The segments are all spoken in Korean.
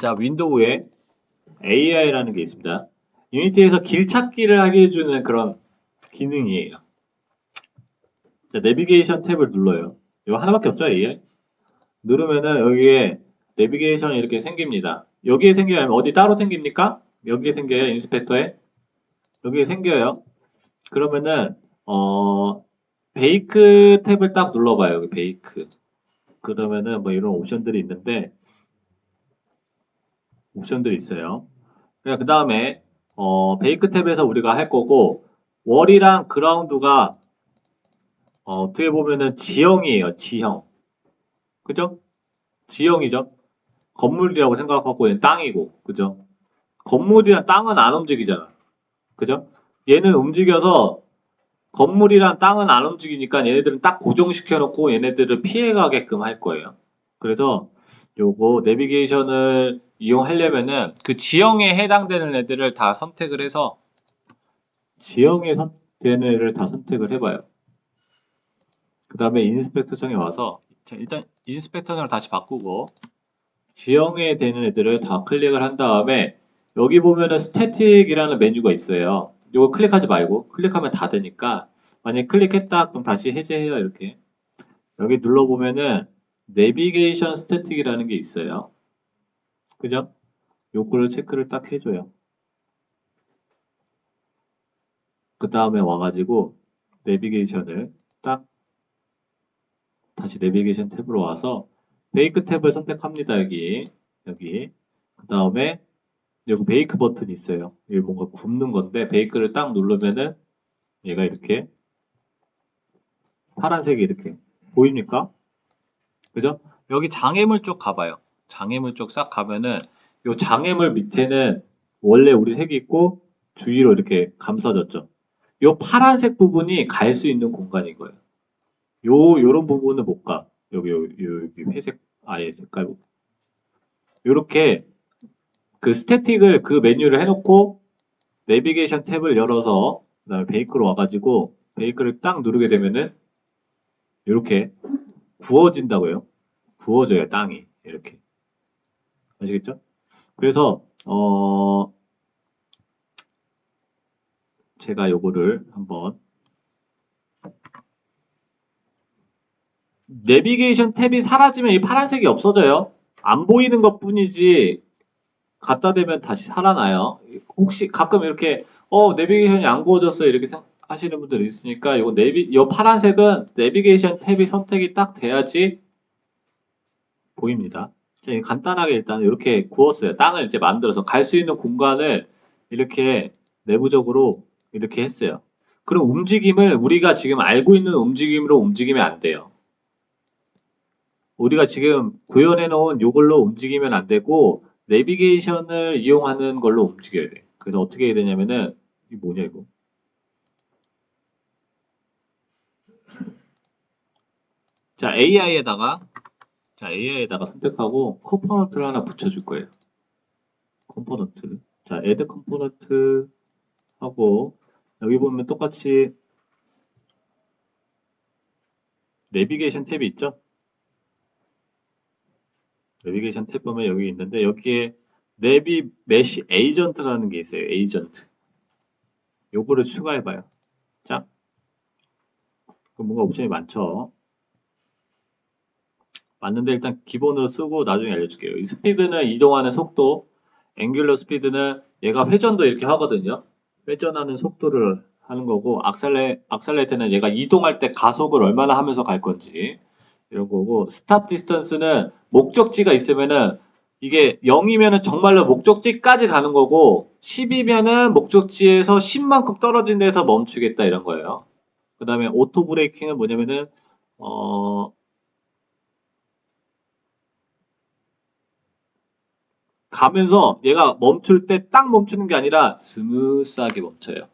자, 윈도우에 AI라는 게 있습니다. 유니티에서 길 찾기를 하게 해주는 그런 기능이에요. 자, 내비게이션 탭을 눌러요. 이거 하나밖에 없죠, AI? 누르면은 여기에 내비게이션이 이렇게 생깁니다. 여기에 생겨요? 어디 따로 생깁니까? 여기에 생겨요, 인스펙터에? 여기에 생겨요. 그러면은, 어, 베이크 탭을 딱 눌러봐요, 여기 베이크. 그러면은 뭐 이런 옵션들이 있는데, 옵션들이 있어요. 그 다음에 어, 베이크 탭에서 우리가 할 거고 월이랑 그라운드가 어, 어떻게 보면은 지형이에요. 지형. 그죠? 지형이죠. 건물이라고 생각하고 땅이고, 그죠? 건물이랑 땅은 안 움직이잖아. 그죠? 얘는 움직여서 건물이랑 땅은 안 움직이니까 얘네들은 딱 고정시켜 놓고 얘네들을 피해 가게끔 할 거예요. 그래서 요거 내비게이션을 이용하려면은 그 지형에 해당되는 애들을 다 선택을 해서 지형에 선- 되는 애를 다 선택을 해봐요. 그 다음에 인스펙터창에 와서 자, 일단 인스펙터창을 다시 바꾸고 지형에 되는 애들을 다 클릭을 한 다음에 여기 보면은 스태틱이라는 메뉴가 있어요. 이거 클릭하지 말고 클릭하면 다 되니까 만약에 클릭했다 그럼 다시 해제해요 이렇게 여기 눌러보면은 내비게이션 스태틱이라는 게 있어요. 그죠? 요거를 체크를 딱 해줘요. 그 다음에 와가지고 내비게이션을 딱 다시 내비게이션 탭으로 와서 베이크 탭을 선택합니다. 여기 여기 그 다음에 여기 베이크 버튼이 있어요. 여기 뭔가 굽는 건데 베이크를 딱 누르면은 얘가 이렇게 파란색이 이렇게 보입니까? 그죠? 여기 장애물 쪽 가봐요. 장애물 쪽 싹 가면은 요 장애물 밑에는 원래 우리 색이 있고 주위로 이렇게 감싸졌죠. 요 파란색 부분이 갈 수 있는 공간인 거예요. 요 요런 부분은 못 가. 여기 여기, 여기 회색 아예 색깔. 요렇게 그 스태틱을 그 메뉴를 해놓고 내비게이션 탭을 열어서 그 다음에 베이크로 와가지고 베이크를 딱 누르게 되면은 이렇게 구워진다고요. 구워져요 땅이 이렇게 아시겠죠? 그래서 어 제가 요거를 한번 내비게이션 탭이 사라지면 이 파란색이 없어져요. 안 보이는 것 뿐이지 갖다 대면 다시 살아나요. 혹시 가끔 이렇게 어 내비게이션이 안 구워졌어요 이렇게 생각 하시는 분들 있으니까 이거 내비 요 파란색은 내비게이션 탭이 선택이 딱 돼야지 보입니다. 간단하게 일단 이렇게 구웠어요. 땅을 이제 만들어서 갈 수 있는 공간을 이렇게 내부적으로 이렇게 했어요. 그럼 움직임을 우리가 지금 알고 있는 움직임으로 움직이면 안 돼요. 우리가 지금 구현해 놓은 요걸로 움직이면 안 되고 내비게이션을 이용하는 걸로 움직여야 돼. 그래서 어떻게 해야 되냐면은 이 뭐냐 이거? 자 AI에다가 자 AI에다가 선택하고 컴포넌트를 하나 붙여줄 거예요. 컴포넌트. 자 애드 컴포넌트 하고 여기 보면 똑같이 내비게이션 탭이 있죠? 내비게이션 탭 보면 여기 있는데 여기에 내비 메시 에이전트라는 게 있어요. 에이전트. 요거를 추가해봐요. 자, 뭔가 옵션이 많죠. 맞는데 일단 기본으로 쓰고 나중에 알려줄게요. 이 스피드는 이동하는 속도, 앵귤러 스피드는 얘가 회전도 이렇게 하거든요. 회전하는 속도를 하는 거고, 악셀레, 악셀레이트는 얘가 이동할 때 가속을 얼마나 하면서 갈 건지 이런 거고, 스탑 디스턴스는 목적지가 있으면은 이게 0이면은 정말로 목적지까지 가는 거고 10이면은 목적지에서 10만큼 떨어진 데서 멈추겠다 이런 거예요. 그 다음에 오토 브레이킹은 뭐냐면은 어 가면서 얘가 멈출 때 딱 멈추는 게 아니라 스무스하게 멈춰요.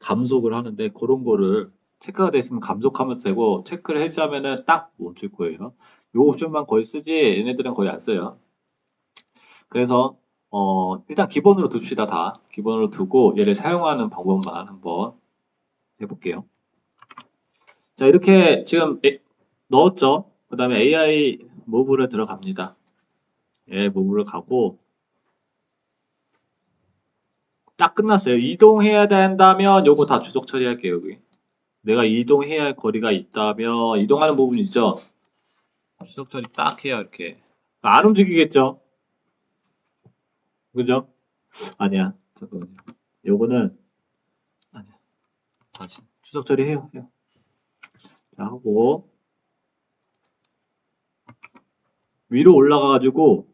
감속을 하는데 그런 거를 체크가 돼 있으면 감속하면 되고 체크를 해지하면은 딱 멈출 거예요. 요 옵션만 거의 쓰지 얘네들은 거의 안 써요. 그래서 어, 일단 기본으로 둡시다 다 기본으로 두고 얘를 사용하는 방법만 한번 해볼게요. 자 이렇게 지금 에- 넣었죠. 그 다음에 AI 모브를 들어갑니다. 예, 무브를 가고 딱 끝났어요. 이동해야 된다면 요거 다 주석 처리할게요, 여기. 내가 이동해야 할 거리가 있다면 이동하는 부분 있죠? 주석 처리 딱 해요, 이렇게. 안 움직이겠죠? 그죠? 아니야. 잠깐만요. 요거는 아니야. 다시 주석 처리해요. 해요. 자, 하고 위로 올라가 가지고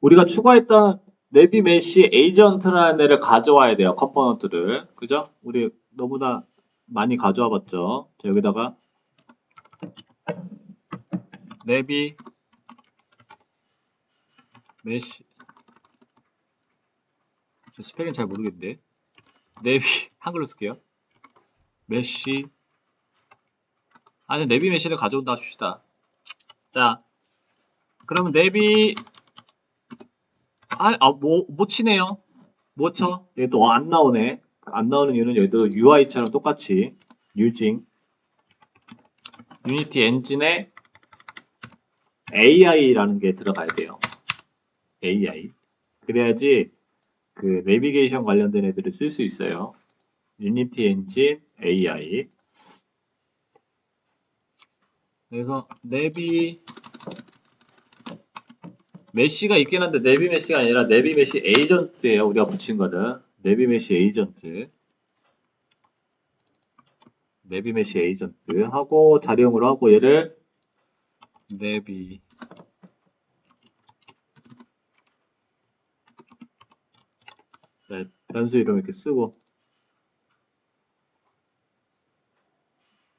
우리가 추가했던 네비 메시 에이전트라는 애를 가져와야 돼요. 컴포넌트를. 그죠? 우리 너무나 많이 가져와 봤죠. 자, 여기다가 네비 메시 저 스펠링 잘 모르겠는데. 네비 한글로 쓸게요. 메시 아니 네비 메시를 가져온다 합시다. 자, 그러면 네비 아, 아, 뭐, 못 치네요. 못 쳐. 얘도 안 나오네. 안 나오는 이유는 여기도 UI처럼 똑같이 using 유니티 엔진에 AI라는 게 들어가야 돼요. AI. 그래야지 그 내비게이션 관련된 애들을 쓸 수 있어요. 유니티 엔진 AI. 그래서 내비 메시가 있긴 한데 네비 메시가 아니라 네비 메시 에이전트예요. 우리가 붙인 거는 네비 메시 에이전트. 네비 메시 에이전트 하고 자리형으로 하고 얘를 네비 네, 변수 이름 이렇게 쓰고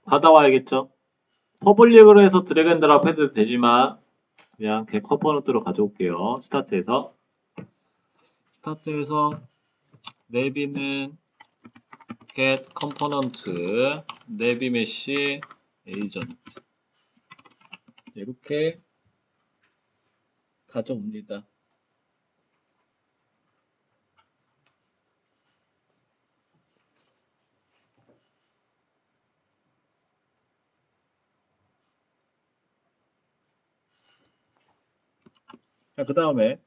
받아와야겠죠. 퍼블릭으로 해서 드래그 앤 드랍 해도 되지만 그냥 걔 컴포넌트로 가져올게요. 스타트에서 스타트에서 내비는 get 컴포넌트 내비 메시 에이전트 이렇게 가져옵니다. 그 다음에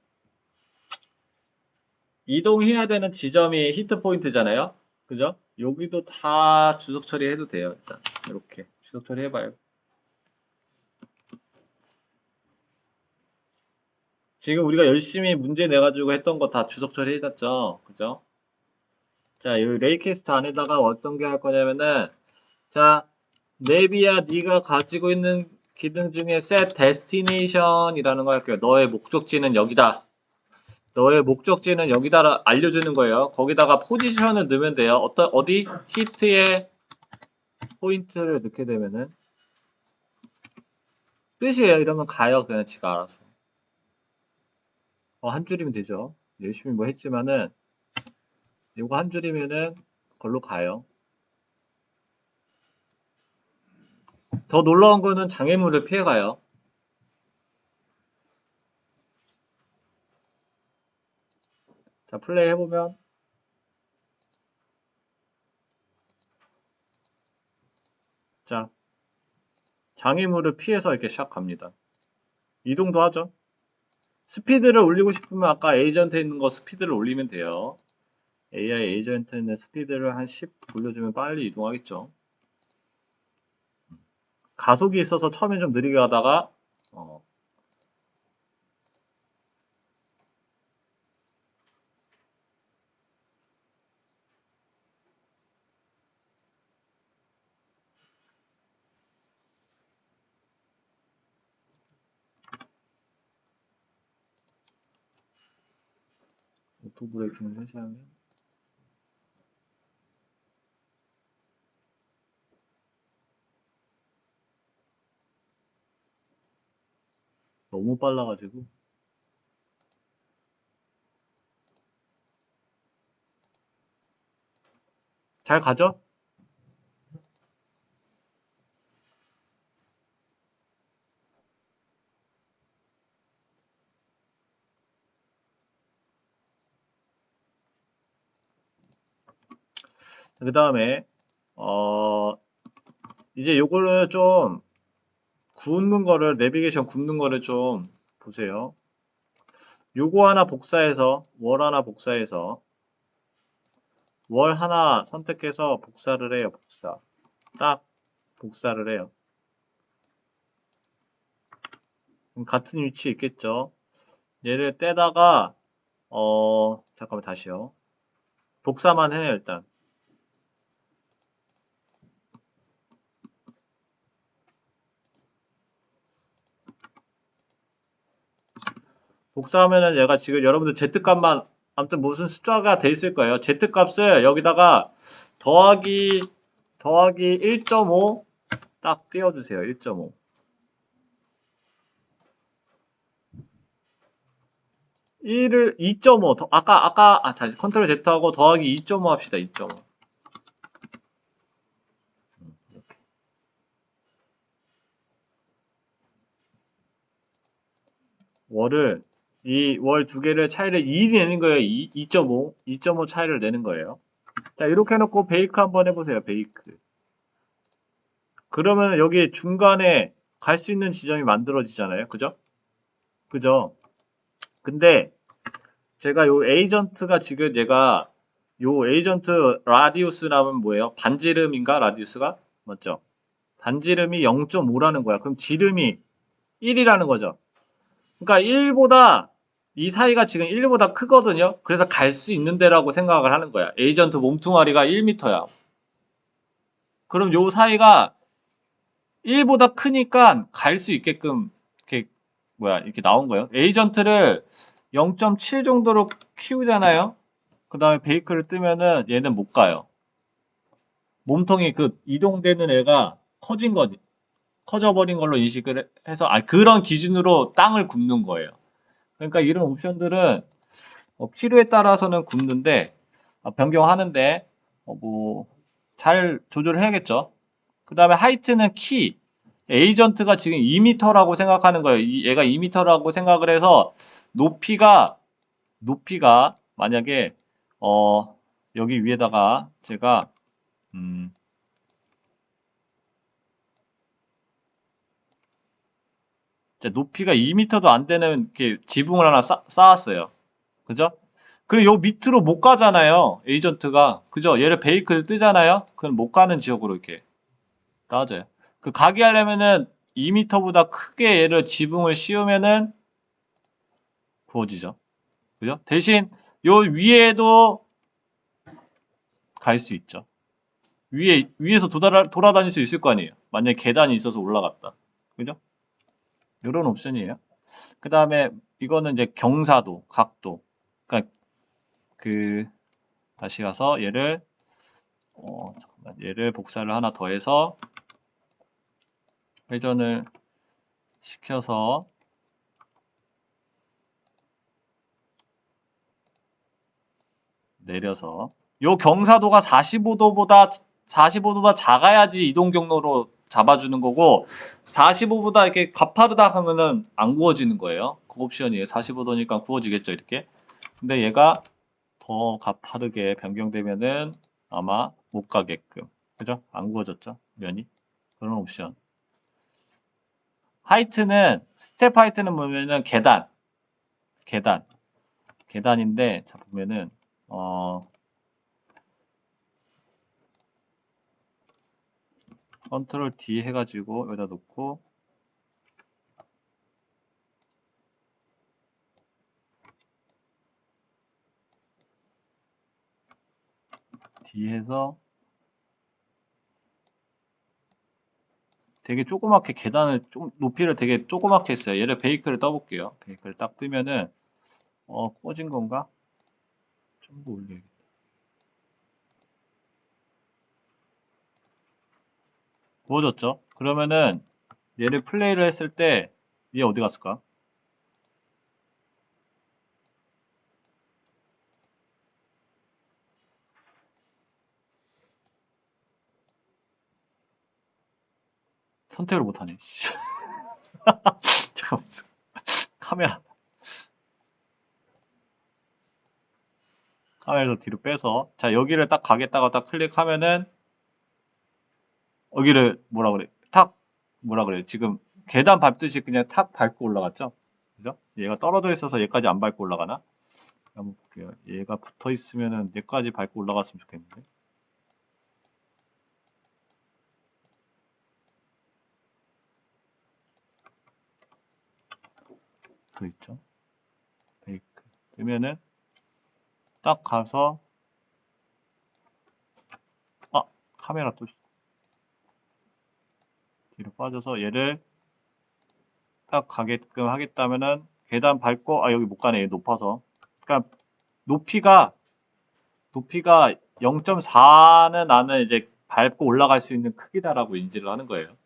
이동해야 되는 지점이 히트 포인트잖아요. 그죠? 여기도 다 주석 처리해도 돼요. 일단 이렇게 주석 처리해봐요. 지금 우리가 열심히 문제 내가지고 했던 거 다 주석 처리해놨죠. 그죠? 자, 이 레이캐스트 안에다가 어떤 게 할 거냐면은 자, 네비야 네가 가지고 있는 기능 중에 set destination이라는 거 할게요. 너의 목적지는 여기다. 너의 목적지는 여기다 알려주는 거예요. 거기다가 포지션을 넣으면 돼요. 어떤 어디 히트에 포인트를 넣게 되면은 끝이에요. 이러면 가요. 그냥 지가 알아서. 어, 한 줄이면 되죠. 열심히 뭐 했지만은 이거 한 줄이면은 걸로 가요. 더 놀라운 거는 장애물을 피해가요. 자, 플레이 해보면 자, 장애물을 피해서 이렇게 샥 갑니다. 이동도 하죠. 스피드를 올리고 싶으면 아까 에이전트에 있는 거 스피드를 올리면 돼요. AI 에이전트는 스피드를 한 10 올려주면 빨리 이동하겠죠. 가속이 있어서 처음엔 좀 느리게 가다가 어, 오토 브레이킹을 해제하면 너무 빨라가지고 잘 가죠? 그 다음에 어 이제 요거를 좀 굽는 거를 내비게이션 굽는 거를 좀 보세요. 요거 하나 복사해서 월 하나 복사해서 월 하나 선택해서 복사를 해요. 복사. 딱 복사를 해요. 같은 위치에 있겠죠. 얘를 떼다가 어 잠깐만 다시요. 복사만 해요 일단. 복사하면은 얘가 지금 여러분들 Z값만 아무튼 무슨 숫자가 돼 있을 거예요. Z값을 여기다가 더하기 더하기 1.5 딱 띄워주세요. 1.5 1을 2.5 더, 아까 아까 아 다시 컨트롤 Z하고 더하기 2.5 합시다. 2.5 음. 월을 이 월 두 개를 차이를 2 내는 거예요. 2, 2.5 2.5 차이를 내는 거예요. 자 이렇게 해놓고 베이크 한번 해보세요. 베이크 그러면 여기 중간에 갈 수 있는 지점이 만들어지잖아요. 그죠? 그죠? 근데 제가 요 에이전트가 지금 얘가 요 에이전트 라디우스라면 뭐예요? 반지름인가 라디우스가? 맞죠? 반지름이 0.5라는 거야. 그럼 지름이 1이라는 거죠. 그러니까 1보다 이 사이가 지금 1보다 크거든요. 그래서 갈 수 있는 데라고 생각을 하는 거야. 에이전트 몸뚱아리가 1m야. 그럼 요 사이가 1보다 크니까 갈 수 있게끔 이렇게 뭐야 이렇게 나온 거예요. 에이전트를 0.7 정도로 키우잖아요. 그 다음에 베이크를 뜨면은 얘는 못 가요. 몸통이 그 이동되는 애가 커진 거지. 커져버린 걸로 인식을 해서 아 그런 기준으로 땅을 굽는 거예요. 그러니까 이런 옵션들은 어, 필요에 따라서는 굽는데 어, 변경하는데 어, 뭐잘 조절해야겠죠. 그 다음에 하이트는 키 에이전트가 지금 2m라고 생각하는 거예요. 이- 얘가 2m라고 생각을 해서 높이가 높이가 만약에 어 여기 위에다가 제가 음 높이가 2m도 안 되는 이렇게 지붕을 하나 쌓, 쌓았어요. 그죠? 그리고 요 밑으로 못 가잖아요. 에이전트가. 그죠? 얘를 베이크를 뜨잖아요. 그럼 못 가는 지역으로 이렇게 나와져요. 그 가게 하려면은 2m보다 크게 얘를 지붕을 씌우면은 구워지죠. 그죠? 대신 요 위에도 갈 수 있죠. 위에 위에서 도달 돌아다닐 수 있을 거 아니에요. 만약에 계단이 있어서 올라갔다. 그죠? 이런 옵션이에요. 그 다음에 이거는 이제 경사도, 각도. 그러니까 그 다시 가서 얘를 어, 잠깐만, 얘를 복사를 하나 더해서 회전을 시켜서 내려서 요 경사도가 45도보다 45도보다 작아야지 이동 경로로 잡아주는 거고 45보다 이렇게 가파르다 하면은 안 구워지는 거예요. 그 옵션이에요. 45도니까 구워지겠죠, 이렇게. 근데 얘가 더 가파르게 변경되면은 아마 못 가게끔. 그죠? 안 구워졌죠? 면이. 그런 옵션. 하이트는 스텝 하이트는 보면은 계단. 계단. 계단인데 자 보면은 어 컨트롤 D 해가지고 여기다 놓고 D 해서 되게 조그맣게 계단을 좀 높이를 되게 조그맣게 했어요. 얘를 베이크를 떠볼게요. 베이크를 딱 뜨면은 어 꺼진 건가? 좀 더 올려야겠다. 구워졌죠? 그러면은 얘를 플레이를 했을 때 얘 어디 갔을까? 선택을 못하네. 잠깐만. 카메라. 카메라를 뒤로 빼서 자 여기를 딱 가겠다고 딱 클릭하면은 여기를 뭐라 그래 탁 뭐라 그래 지금 계단 밟듯이 그냥 탁 밟고 올라갔죠 그죠? 얘가 떨어져 있어서 얘까지 안 밟고 올라가나? 한번 볼게요. 얘가 붙어 있으면은 얘까지 밟고 올라갔으면 좋겠는데. 붙어 있죠. 베이크. 그러면은 딱 가서 아 카메라 또 뒤로 빠져서 얘를 딱 가게끔 하겠다면은 계단 밟고 아 여기 못 가네 얘 높아서 그러니까 높이가 높이가 0.4는 나는 이제 밟고 올라갈 수 있는 크기다라고 인지를 하는 거예요.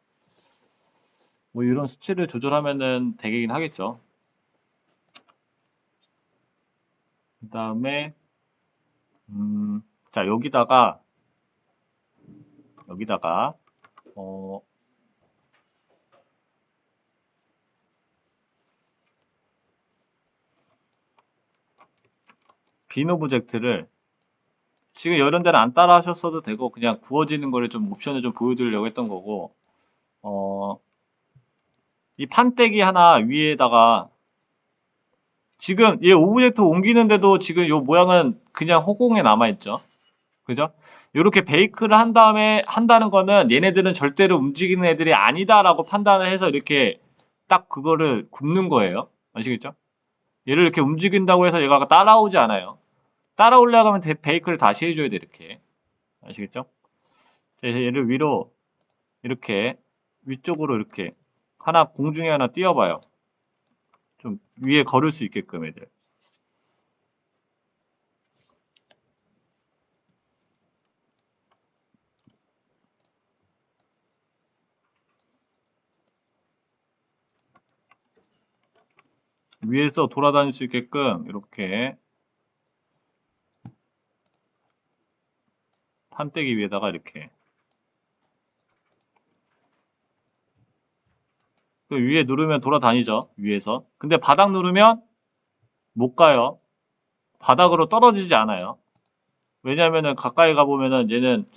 뭐 이런 수치를 조절하면은 되긴 하겠죠. 그 다음에 음, 자 여기다가 여기다가 어 빈 오브젝트를 지금 이런 데는 안 따라 하셨어도 되고 그냥 구워지는 거를 좀 옵션을 좀 보여드리려고 했던 거고 어, 이 판때기 하나 위에다가 지금 얘 오브젝트 옮기는데도 지금 요 모양은 그냥 허공에 남아있죠 그죠? 이렇게 베이크를 한 다음에 한다는 거는 얘네들은 절대로 움직이는 애들이 아니다라고 판단을 해서 이렇게 딱 그거를 굽는 거예요 아시겠죠? 얘를 이렇게 움직인다고 해서 얘가 따라오지 않아요. 따라오려면 베이크를 다시 해줘야 돼 이렇게 아시겠죠? 자, 얘를 위로 이렇게 위쪽으로 이렇게 하나 공중에 하나 띄워봐요. 좀 위에 걸을 수 있게끔 애들. 위에서 돌아다닐 수 있게끔 이렇게 판때기 위에다가 이렇게 그 위에 누르면 돌아다니죠 위에서 근데 바닥 누르면 못 가요 바닥으로 떨어지지 않아요 왜냐면은 가까이 가보면은 얘는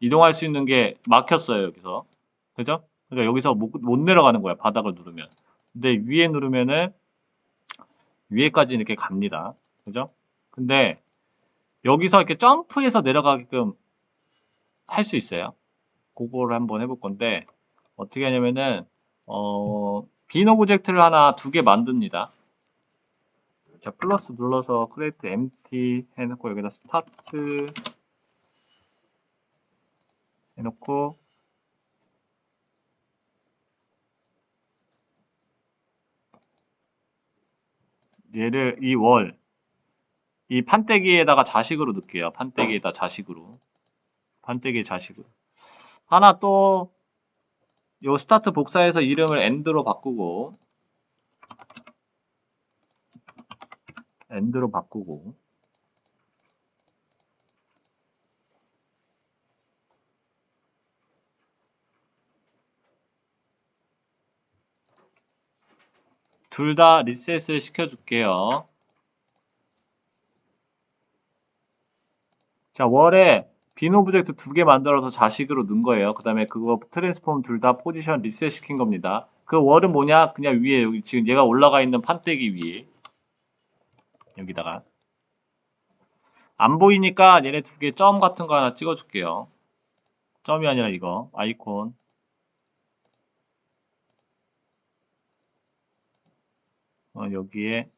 이동할 수 있는 게 막혔어요 여기서 그죠? 그러니까 여기서 못, 못 내려가는 거야 바닥을 누르면 근데 위에 누르면은 위에까지 이렇게 갑니다. 그죠? 근데 여기서 이렇게 점프해서 내려가게끔 할 수 있어요. 그거를 한번 해볼 건데 어떻게 하냐면은 어, 빈 오브젝트를 하나 두 개 만듭니다. 자, 플러스 눌러서 크레이트 empty 해놓고 여기다 스타트 해놓고 얘를 이 월, 이 판때기에다가 자식으로 넣을게요. 판때기에다 자식으로. 판때기 자식으로. 하나 또, 요 스타트 복사해서 이름을 엔드로 바꾸고, 엔드로 바꾸고, 둘 다 리셋을 시켜줄게요. 자, 월에 빈 오브젝트 두 개 만들어서 자식으로 넣은 거예요. 그 다음에 그거 트랜스폼 둘 다 포지션 리셋 시킨 겁니다. 그 월은 뭐냐? 그냥 위에 여기 지금 얘가 올라가 있는 판때기 위에 여기다가 안 보이니까 얘네 두 개 점 같은 거 하나 찍어줄게요. 점이 아니라 이거 아이콘 어, 여기에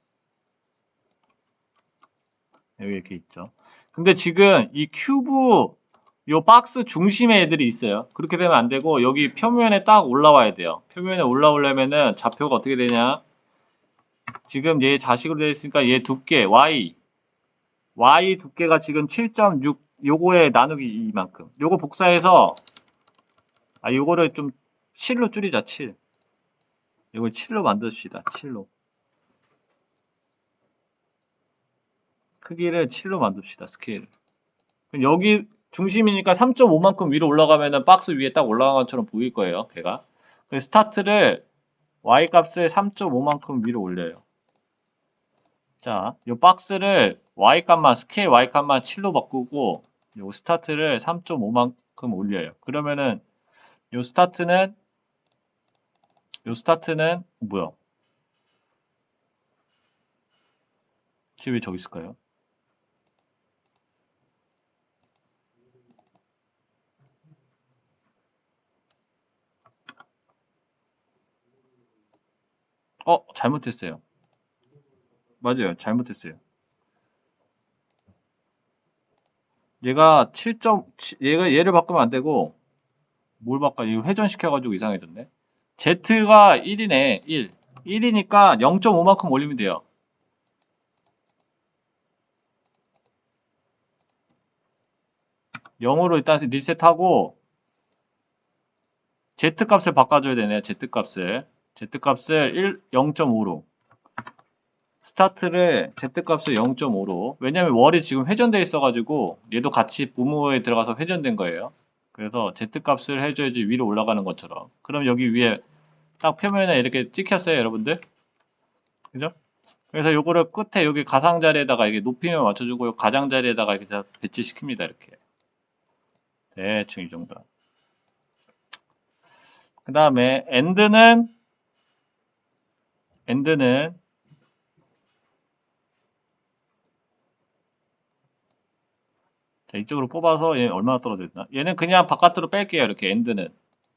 여기 이렇게 있죠. 근데 지금 이 큐브 요 박스 중심에 애들이 있어요. 그렇게 되면 안 되고 여기 표면에 딱 올라와야 돼요. 표면에 올라오려면은 좌표가 어떻게 되냐? 지금 얘 자식으로 되어 있으니까 얘 두께 y y 두께가 지금 7.6 요거에 나누기 이만큼. 요거 복사해서 아 요거를 좀 7로 줄이자 7. 이걸 7로 만듭시다. 7로. 크기를 7로 만듭시다. 스케일. 그럼 여기 중심이니까 3.5만큼 위로 올라가면은 박스 위에 딱 올라간 것처럼 보일 거예요. 걔가. 스타트를 y 값을 3.5만큼 위로 올려요. 자, 이 박스를 y 값만 스케일 y 값만 7로 바꾸고 요 스타트를 3.5만큼 올려요. 그러면은 요 스타트는 요 스타트는 뭐야? 쟤왜 저기 있을까요? 어, 잘못했어요. 맞아요. 잘못했어요. 얘가 7점, 얘가 얘를 바꾸면 안 되고, 뭘 바꿔? 이거 회전시켜가지고 이상해졌네. Z가 1이네, 1. 1이니까 0.5만큼 올리면 돼요. 영으로 일단 리셋하고 Z 값을 바꿔줘야 되네요. Z 값을 Z 값을 1 0.5로 스타트를 Z 값을 0.5로 왜냐면 월이 지금 회전돼 있어 가지고 얘도 같이 부모에 들어가서 회전된 거예요. 그래서 Z 값을 해줘야지 위로 올라가는 것처럼. 그럼 여기 위에 딱 표면에 이렇게 찍혔어요, 여러분들. 그죠? 그래서 요거를 끝에 여기 가상자리에다가 이게 높이만 맞춰주고 요 가장자리에다가 이렇게 다 배치시킵니다, 이렇게. 대충 이 정도. 그 다음에 end는 end는 자 이쪽으로 뽑아서 얘 얼마나 떨어져 있나? 얘는 그냥 바깥으로 뺄게요. 이렇게 end는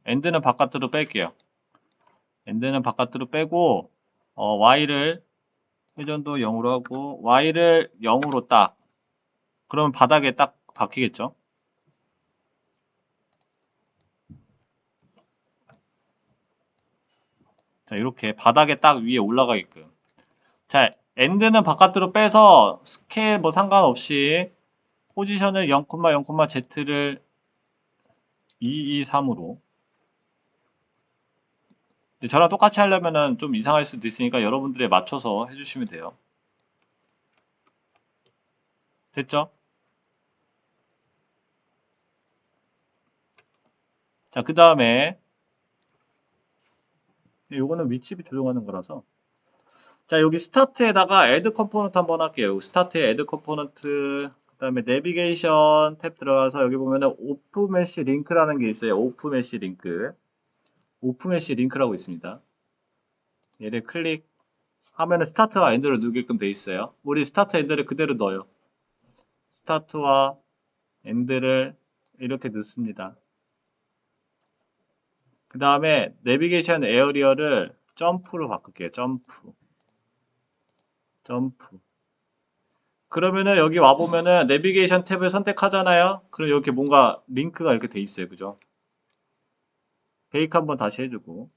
end는 바깥으로 뺄게요. end는 바깥으로 빼고 어, y를 회전도 0으로 하고 y를 0으로 딱 그러면 바닥에 딱 박히겠죠? 자, 이렇게 바닥에 딱 위에 올라가게끔. 자, 엔드는 바깥으로 빼서 스케일 뭐 상관없이 포지션을 0,0,z를 223으로 저랑 똑같이 하려면은 좀 이상할 수도 있으니까 여러분들에 맞춰서 해주시면 돼요. 됐죠? 자, 그 다음에 요거는 위치비 조정하는 거라서. 자 여기 스타트에다가 add 컴포넌트 한번 할게요. 스타트에 add 컴포넌트 그 다음에 내비게이션 탭 들어가서 여기 보면은 오프 메시 링크라는 게 있어요. 오프 메시 링크 오프 메시 링크라고 있습니다. 얘를 클릭 하면은 스타트와 엔드를 누르게끔 돼 있어요. 우리 스타트 엔드를 그대로 넣어요. 스타트와 엔드를 이렇게 넣습니다 그 다음에 내비게이션 에어리어를 점프로 바꿀게요. 점프. 점프. 그러면은 여기 와보면은 내비게이션 탭을 선택하잖아요. 그럼 여기 뭔가 링크가 이렇게 돼 있어요. 그죠? 베이크 한번 다시 해주고.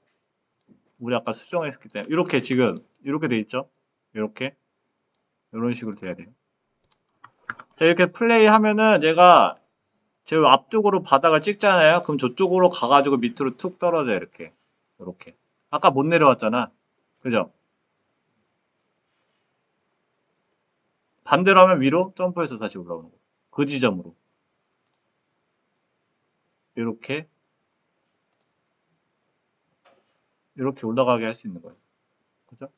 우리 아까 수정했기 때문에. 이렇게 지금, 이렇게 돼 있죠? 이렇게. 이런 식으로 돼야 돼요. 자, 이렇게 플레이 하면은 얘가 제 앞쪽으로 바닥을 찍잖아요. 그럼 저쪽으로 가가지고 밑으로 툭 떨어져요. 이렇게. 이렇게. 아까 못 내려왔잖아. 그죠? 반대로 하면 위로 점프해서 다시 올라오는 거. 그 지점으로. 이렇게. 이렇게 올라가게 할 수 있는 거예요. 그죠?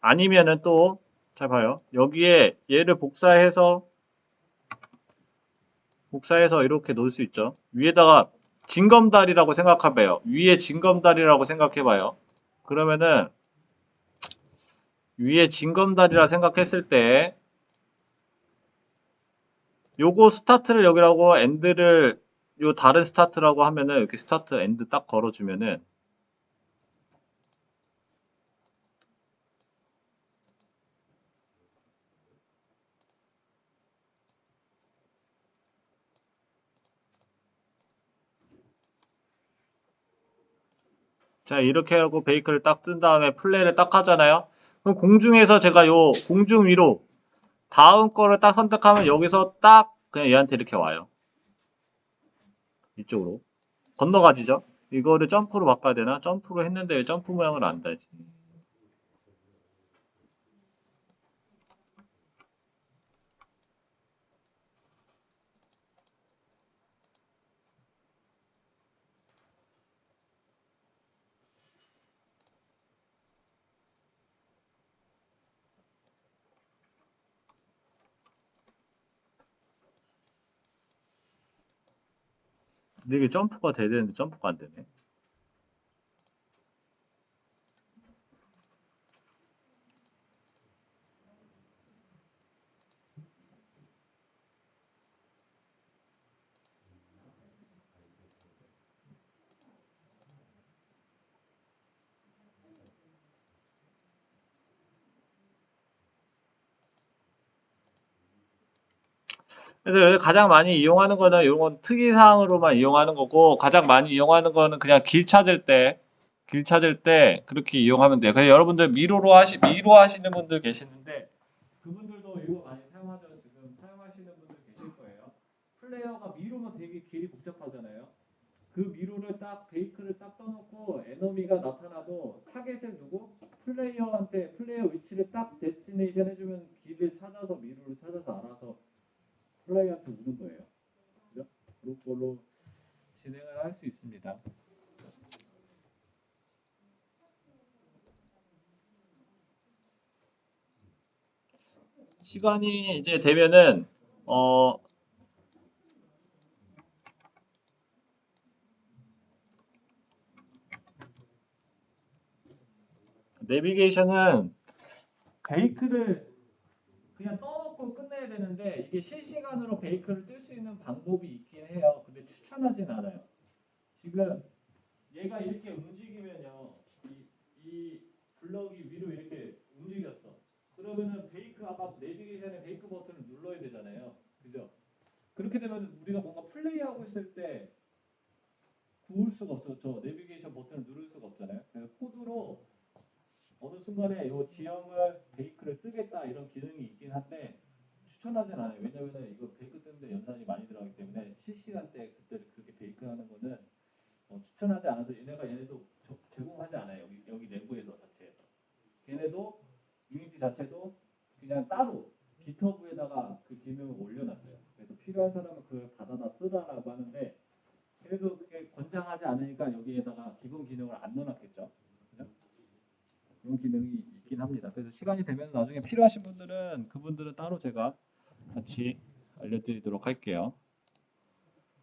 아니면은 또, 잘 봐요. 여기에 얘를 복사해서 복사해서 이렇게 놓을 수 있죠. 위에다가 징검다리라고 생각해봐요. 위에 징검다리라고 생각해봐요. 그러면은 위에 징검다리라 생각했을 때 요거 스타트를 여기라고 엔드를 요 다른 스타트라고 하면은 이렇게 스타트 엔드 딱 걸어주면은 자 이렇게 하고 베이크를 딱 뜬 다음에 플레이를 딱 하잖아요. 그럼 공중에서 제가 요 공중 위로 다음 거를 딱 선택하면 여기서 딱 그냥 얘한테 이렇게 와요. 이쪽으로. 건너가지죠. 이거를 점프로 바꿔야 되나? 점프로 했는데 왜 점프 모양을 안 다지 근데 이게 점프가 돼야 되는데 점프가 안 되네 그래서 가장 많이 이용하는 거는 이런 건 특이사항으로만 이용하는 거고 가장 많이 이용하는 거는 그냥 길 찾을 때 길 찾을 때 그렇게 이용하면 돼요. 그래서 여러분들 미로로 하시 미로 하시는 분들 계시는데 그분들도 이거 많이 사용하죠. 지금 사용하시는 분들 계실 거예요. 플레이어가 미로면 되게 길이 복잡하잖아요. 그 미로를 딱 베이크를 딱 떠놓고 에너미가 나타나도 타겟을 두고 플레이어한테 플레이어 위치를 딱 데스티네이션 해주면 길을 찾아서 미로를 찾아서 알아서 플레이어한테 오는 거예요. 그죠? 그런 걸로 진행을 할 수 있습니다. 시간이 이제 되면은 어 내비게이션은 베이크를 그냥 떠놓고 끝내야 되는데 이게 실시간으로 베이크를 뜰 수 있는 방법이 있긴 해요. 근데 추천하진 않아요. 지금 얘가 이렇게 움직이면요, 이, 이 블럭이 위로 이렇게 움직였어. 그러면은 베이크 아까 내비게이션에 베이크 버튼을 눌러야 되잖아요. 그죠? 그렇게 되면 우리가 뭔가 플레이하고 있을 때 구울 수가 없어. 저 내비게이션 버튼을 누를 수가 없잖아요. 그래서 코드로 어느 순간에 이 지형을 베이크를 뜨겠다 이런 기능이 있긴 한데 추천하진 않아요. 왜냐면은 이거 베이크 뜨는데 연산이 많이 들어가기 때문에 실시간 때 그때 그렇게 베이크 하는 거는 어, 추천하지 않아서 얘네가 얘네도 저- 제공하지 않아요. 여기 여기 내부에서 자체에서. 걔네도 유니티 자체도 그냥 따로 기터브에다가 그 기능을 올려놨어요. 그래서 필요한 사람은 그걸 받아다 쓰라라고 하는데 그래도 그게 권장하지 않으니까 여기에다가 기본 기능을 안 넣어놨겠죠. 그죠? 그런 기능이 있긴 합니다. 그래서 시간이 되면 나중에 필요하신 분들은 그분들은 따로 제가 같이 알려드리도록 할게요.